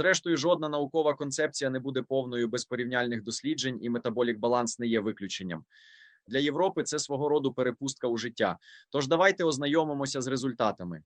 Зрештою, жодна наукова концепція не буде повною без порівняльних досліджень, і метаболік баланс не є виключенням. Для Європи це свого роду перепустка у життя. Тож давайте ознайомимося з результатами.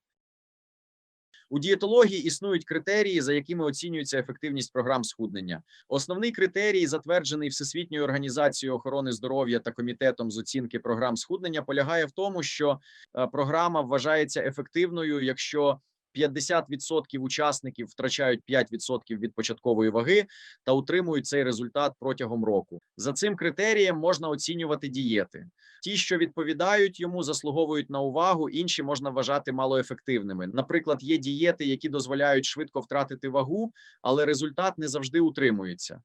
У дієтології існують критерії, за якими оцінюється ефективність програм схуднення. Основний критерій, затверджений Всесвітньою організацією охорони здоров'я та комітетом з оцінки програм схуднення, полягає в тому, що е, програма вважається ефективною, якщо 50% учасників втрачають 5% від початкової ваги та утримують цей результат протягом року. За цим критерієм можна оцінювати дієти. Ті, що відповідають йому, заслуговують на увагу. Інші можна вважати малоефективними. Наприклад, є дієти, які дозволяють швидко втратити вагу, але результат не завжди утримується.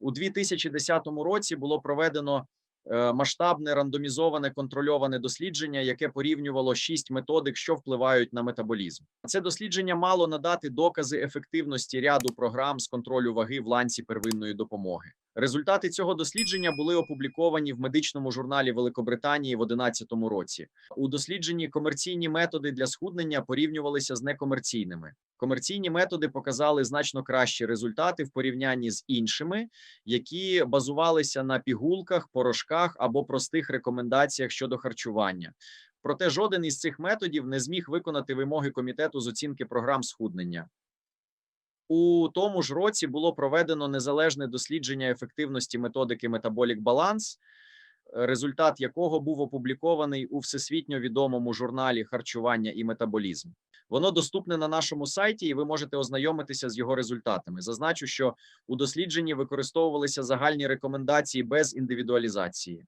У 2010 році було проведено масштабне рандомізоване контрольоване дослідження, яке порівнювало шість методик, що впливають на метаболізм. Це дослідження мало надати докази ефективності ряду програм з контролю ваги в ланці первинної допомоги. Результати цього дослідження були опубліковані в медичному журналі Великобританії в 2011 році. У дослідженні комерційні методи для схуднення порівнювалися з некомерційними. Комерційні методи показали значно кращі результати в порівнянні з іншими, які базувалися на пігулках, порошках або простих рекомендаціях щодо харчування. Проте жоден із цих методів не зміг виконати вимоги комітету з оцінки програм схуднення. У тому ж році було проведено незалежне дослідження ефективності методики Metabolic Balance, результат якого був опублікований у всесвітньо відомому журналі харчування і метаболізм. Воно доступне на нашому сайті, і ви можете ознайомитися з його результатами. Зазначу, що у дослідженні використовувалися загальні рекомендації без індивідуалізації.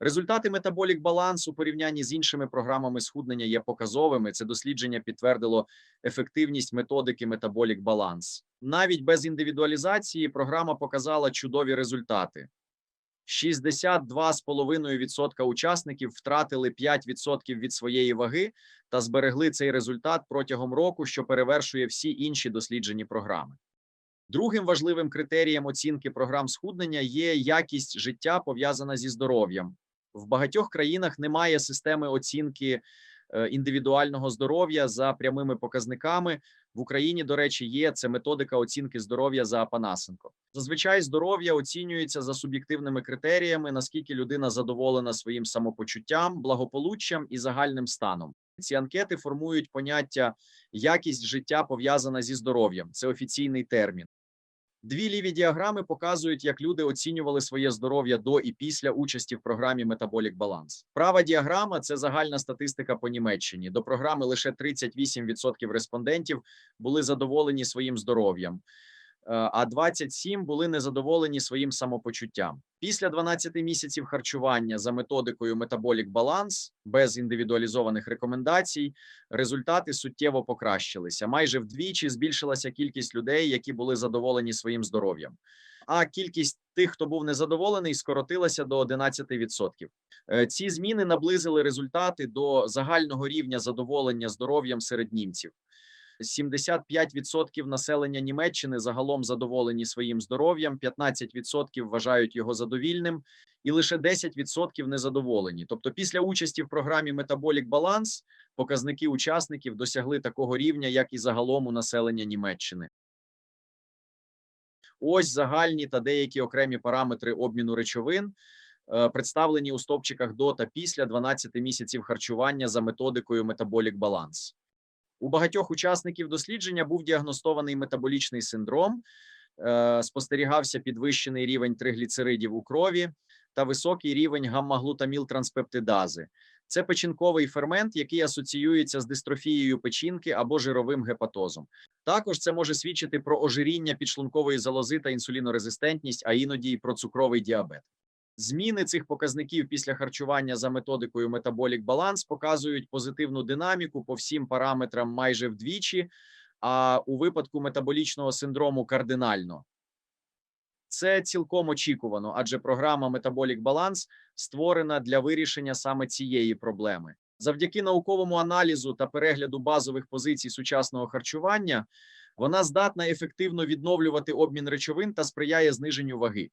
Результати Metabolic Balance у порівнянні з іншими програмами схуднення є показовими. Це дослідження підтвердило ефективність методики Metabolic Balance. Навіть без індивідуалізації програма показала чудові результати. 62,5% учасників втратили 5% від своєї ваги та зберегли цей результат протягом року, що перевершує всі інші досліджені програми. Другим важливим критерієм оцінки програм схуднення є якість життя пов'язана зі здоров'ям. В багатьох країнах немає системи оцінки е, індивідуального здоров'я за прямими показниками. В Україні, до речі, є це методика оцінки здоров'я за Апанасенко. Зазвичай здоров'я оцінюється за суб'єктивними критеріями, наскільки людина задоволена своїм самопочуттям, благополуччям і загальним станом. Ці анкети формують поняття якість життя пов'язана зі здоров'ям. Це офіційний термін. Дві ліві діаграми показують, як люди оцінювали своє здоров'я до і після участі в програмі Metabolic Balance. Права діаграма це загальна статистика по Німеччині. До програми лише 38% респондентів були задоволені своїм здоров'ям. Е, а 27 були незадоволені своїм самопочуттям. Після 12 місяців харчування за методикою Metabolic Balance без індивідуалізованих рекомендацій результати суттєво покращилися. Майже вдвічі збільшилася кількість людей, які були задоволені своїм здоров'ям. А кількість тих, хто був незадоволений, скоротилася до 11%. Е, Ці зміни наблизили результати до загального рівня задоволення здоров'ям серед німців. 75% населення Німеччини загалом задоволені своїм здоров'ям, 15% вважають його задовільним, і лише 10% незадоволені. Тобто, після участі в програмі Metabolic Balance показники учасників досягли такого рівня, як і загалом у населення Німеччини. Ось загальні та деякі окремі параметри обміну речовин. е, Представлені у стовпчиках до та після 12 місяців харчування за методикою Metabolic Balance. У багатьох учасників дослідження був діагностований метаболічний синдром, е, спостерігався підвищений рівень тригліцеридів у крові та високий рівень гамма-глутаміл-транспептидази. Це печінковий фермент, який асоціюється з дистрофією печінки або жировим гепатозом. Також це може свідчити про ожиріння підшлункової залози та інсулінорезистентність, а іноді й про цукровий діабет. Зміни цих показників після харчування за методикою Metabolic Balance показують позитивну динаміку по всім параметрам майже вдвічі, а у випадку метаболічного синдрому кардинально. Це цілком очікувано, адже програма Metabolic Balance створена для вирішення саме цієї проблеми. Завдяки науковому аналізу та перегляду базових позицій сучасного харчування вона здатна ефективно відновлювати обмін речовин та сприяє зниженню ваги.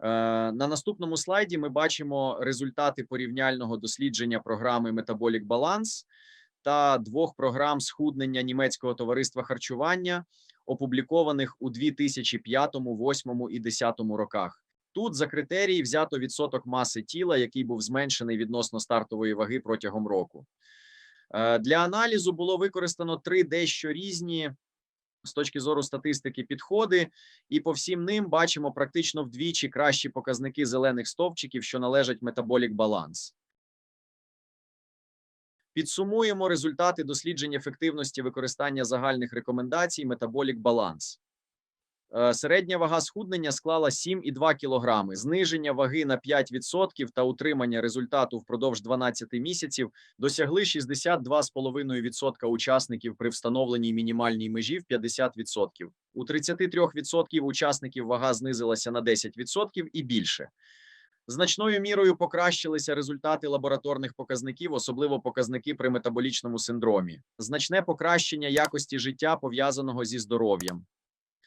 Е, На наступному слайді ми бачимо результати порівняльного дослідження програми Metabolic Balance та двох програм схуднення німецького товариства харчування, опублікованих у 2005, 2008 і 2010 роках. Тут за критерії взято відсоток маси тіла, який був зменшений відносно стартової ваги протягом року. Е, Для аналізу було використано три дещо різні з точки зору статистики підходи, і по всім ним бачимо практично вдвічі кращі показники зелених стовпчиків, що належать метаболік баланс. Підсумуємо результати досліджень ефективності використання загальних рекомендацій метаболік баланс. Е, Середня вага схуднення склала 7,2 кг. Зниження ваги на 5% та утримання результату впродовж 12 місяців досягли 62,5% учасників при встановленій мінімальній межі в 50%. У 33% учасників вага знизилася на 10% і більше. Значною мірою покращилися результати лабораторних показників, особливо показники при метаболічному синдромі. Значне покращення якості життя пов'язаного зі здоров'ям.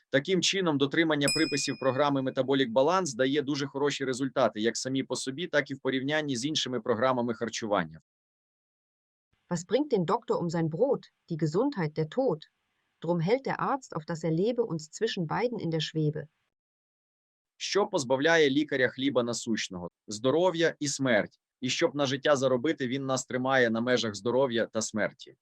Таким чином, дотримання приписів програми Metabolic Balance дає дуже хороші результати, як самі по собі, так і в порівнянні з іншими програмами харчування. Was bringt den Doktor um sein Brot, die Gesundheit der Tod? Drum hält der Arzt, auf das er lebe, uns zwischen beiden in der Schwebe. Що позбавляє лікаря хліба насущного? Здоров'я і смерть. І щоб на життя заробити, він нас тримає на межах здоров'я та смерті.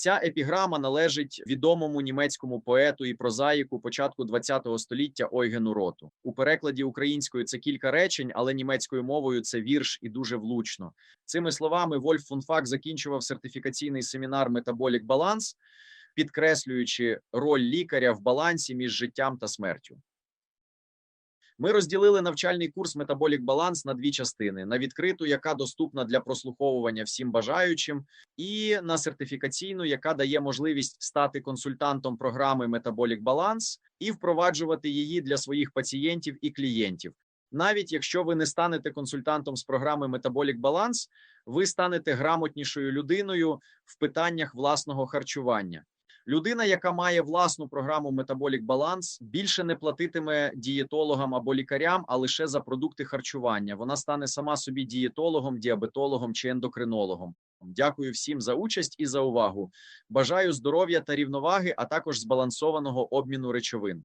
Ця епіграма належить відомому німецькому поету і прозаїку початку ХХ століття Ойгену Роту. У перекладі українською це кілька речень, але німецькою мовою це вірш і дуже влучно. Цими словами Вольф фон Фак закінчував сертифікаційний семінар Метаболік Баланс, підкреслюючи роль лікаря в балансі між життям та смертю. Ми розділили навчальний курс Метаболік Баланс на дві частини: на відкриту, яка доступна для прослуховування всім бажаючим, і на сертифікаційну, яка дає можливість стати консультантом програми Метаболік Баланс і впроваджувати її для своїх пацієнтів і клієнтів. Навіть якщо ви не станете консультантом з програми Метаболік Баланс, ви станете грамотнішою людиною в питаннях власного харчування. Людина, яка має власну програму Metabolic Balance, більше не платитиме дієтологам або лікарям, а лише за продукти харчування. Вона стане сама собі дієтологом, діабетологом чи ендокринологом. Дякую всім за участь і за увагу. Бажаю здоров'я та рівноваги, а також збалансованого обміну речовин.